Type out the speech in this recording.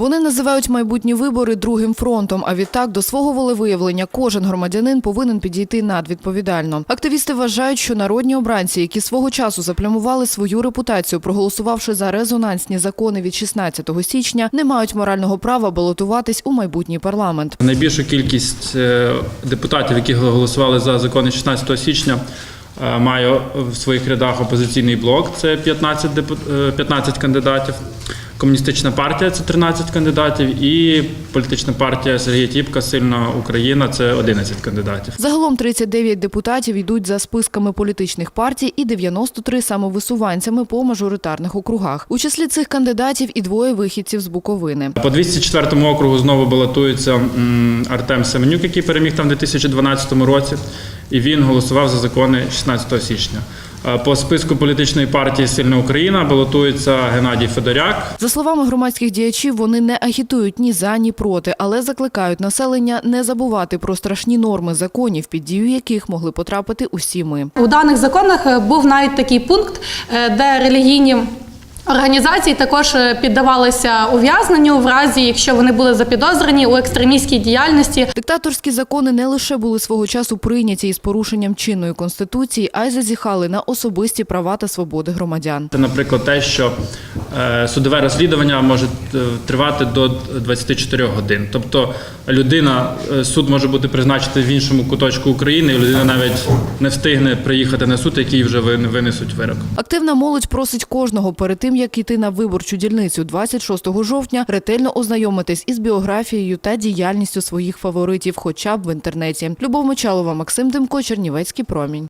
Вони називають майбутні вибори другим фронтом. А відтак до свого волевиявлення кожен громадянин повинен підійти надвідповідально. Активісти вважають, що народні обранці, які свого часу заплямували свою репутацію, проголосувавши за резонансні закони від 16 січня, не мають морального права балотуватись у майбутній парламент. Найбільшу кількість е, депутатів, які голосували за закони 16 січня, е, має в своїх рядах опозиційний блок. Це 15, депу- е, 15 кандидатів. Комуністична партія це 13 кандидатів, і політична партія Сергія Тіпка Сильна Україна це 11 кандидатів. Загалом 39 депутатів йдуть за списками політичних партій і 93 самовисуванцями по мажоритарних округах. У числі цих кандидатів і двоє вихідців з Буковини. По 204 округу знову балотується Артем Семенюк, який переміг там в 2012 році, і він голосував за закони 16 січня. Е, По списку політичної партії Сильна Україна балотується Геннадій Федоряк. За словами громадських діячів, вони не агітують ні за, ні проти, але закликають населення не забувати про страшні норми законів, під дію яких могли потрапити усі ми. У даних законах е, був навіть такий пункт, е, де релігійні організації також е, піддавалися ув'язненню в разі, якщо вони були запідозрені у екстремістській діяльності. Диктаторські закони не лише були свого часу прийняті із порушенням чинної конституції, а й зазіхали на особисті права та свободи громадян. Це, наприклад, те, що е, судове розслідування може е, тривати до 24 годин. Тобто людина, суд може бути призначений в іншому куточку України, і людина навіть не встигне приїхати на суд, який вже винесуть вирок. Активна молодь просить кожного перед тим, як іти на виборчу дільницю 26 жовтня, ретельно ознайомитись із біографією та діяльністю своїх фаворитів, хоча б в інтернеті. Любов Мочалова, Максим Демко, Чернівецький промінь.